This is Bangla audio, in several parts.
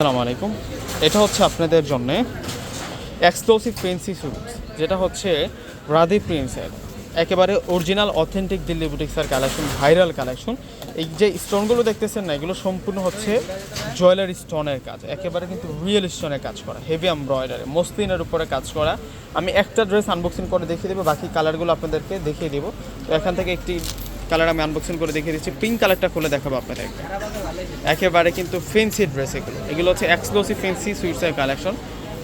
আসসালামু আলাইকুম। এটা হচ্ছে আপনাদের জন্য এক্সক্লুসিভ ফেন্সি স্যুট যেটা হচ্ছে রাধি প্রিন্সের একেবারে অরিজিনাল অথেন্টিক দিল্লি বুটিক্সের কালেকশন ভাইরাল কালেকশন এই যে স্টোনগুলো দেখতেছেন না, এগুলো সম্পূর্ণ হচ্ছে জুয়েলারি স্টোনের কাজ। একেবারে কিন্তু রিয়েল স্টোনের কাজ করা হেভি এমব্রয়ডারি মসলিনের উপরে কাজ করা। আমি একটা ড্রেস আনবক্সিং করে দেখিয়ে দেবো, বাকি কালারগুলো আপনাদেরকে দেখিয়ে দেবো। তো এখান থেকে একটি কালার আমি আনবক্সিং করে দেখিয়ে দিচ্ছি। পিঙ্ক কালারটা খুলে দেখাবো আপনাদেরকে একেবারে কিন্তু ফেন্সি ড্রেস এগুলো। এগুলো হচ্ছে এক্সক্লুসিভ ফেন্সি সুইটসের কালেকশন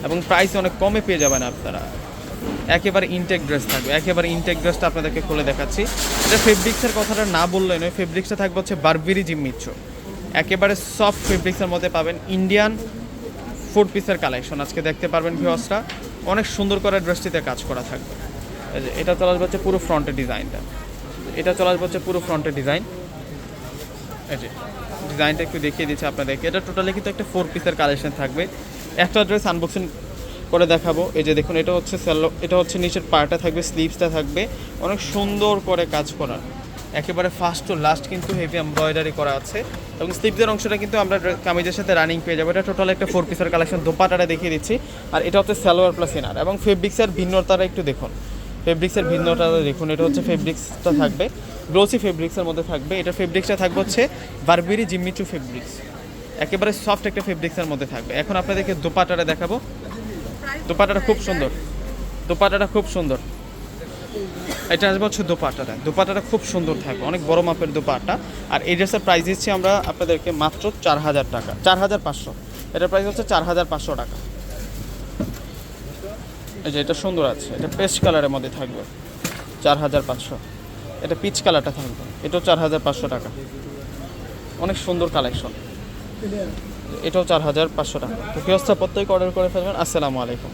এবং প্রাইস অনেক কমে পেয়ে যাবেন আপনারা। একেবারে ইনটেক ড্রেস থাকবে। একেবারে ইনটেক ড্রেসটা আপনাদেরকে খুলে দেখাচ্ছি। এটা ফেব্রিক্সের কথাটা না বললে নয়। ফেব্রিক্সটা থাকবে হচ্ছে বারবেরি জিম্মিচ্ছ একেবারে সফট ফেব্রিক্সের মধ্যে পাবেন ইন্ডিয়ান ফোর পিসের কালেকশন আজকে দেখতে পারবেন ভিওসটা অনেক সুন্দর করে ড্রেসটিতে কাজ করা থাকবে। এটা চলে আসবে হচ্ছে পুরো ফ্রন্টের ডিজাইনটা এটা চলে আসবে হচ্ছে পুরো ফ্রন্টের ডিজাইন এই যে ডিজাইনটা একটু দেখিয়ে দিচ্ছি আপনাদেরকে। এটা টোটালি কিন্তু একটা ফোর পিসের কালেকশন থাকবে। একটা ড্রেস আনবক্সিং করে দেখাবো। এই যে দেখুন, এটা হচ্ছে স্যালো এটা হচ্ছে নিচের পাটা থাকবে স্লিভসটা থাকবে। অনেক সুন্দর করে কাজ করা। একেবারে ফার্স্ট টু লাস্ট কিন্তু হেভি এমব্রয়ডারি করা আছে। এবং স্লিভসের অংশটা কিন্তু আমরা কামিজের সাথে রানিং পেয়ে যাব। এটা টোটাল একটা ফোর পিসের কালেকশন দোপাটাটা দেখিয়ে দিচ্ছি। আর এটা হচ্ছে সালোয়ার প্লাস ইনার এবং ফেব্রিক্সের ভিন্নতাটা একটু দেখুন। ফেব্রিক্সের ভিন্নটা দেখুন, এটা হচ্ছে ফেব্রিক্সটা থাকবে। গ্লোসি ফেব্রিক্সের মধ্যে থাকবে। এটা ফেব্রিক্সটা থাকবে হচ্ছে বারবেরি জিম্মিচু ফেব্রিক্স একেবারে সফট একটা ফেব্রিক্সের মধ্যে থাকবে। এখন আপনাদেরকে দোপাটাটা দেখাবো। দোপাটাটা খুব সুন্দর। দোপাটাটা খুব সুন্দর। এটা আসবে হচ্ছে দোপাটাটা দোপাটাটা খুব সুন্দর থাকবে। অনেক বড় মাপের দোপাটা আর এই ড্রেসের প্রাইস দিচ্ছি আমরা আপনাদেরকে মাত্র চার হাজার টাকা। চার হাজার পাঁচশো। এটার প্রাইস হচ্ছে চার হাজার পাঁচশো টাকা। এই যে এটা সুন্দর আছে, এটা পেস্ট কালারের মধ্যে থাকবে, চার হাজার পাঁচশো। এটা পিচ কালারটা থাকবে, এটাও চার হাজার পাঁচশো টাকা। অনেক সুন্দর কালেকশন। এটাও চার হাজার পাঁচশো টাকা। তো অবস্থা প্রত্যেক অর্ডার করে ফেলবেন। আসসালামু আলাইকুম।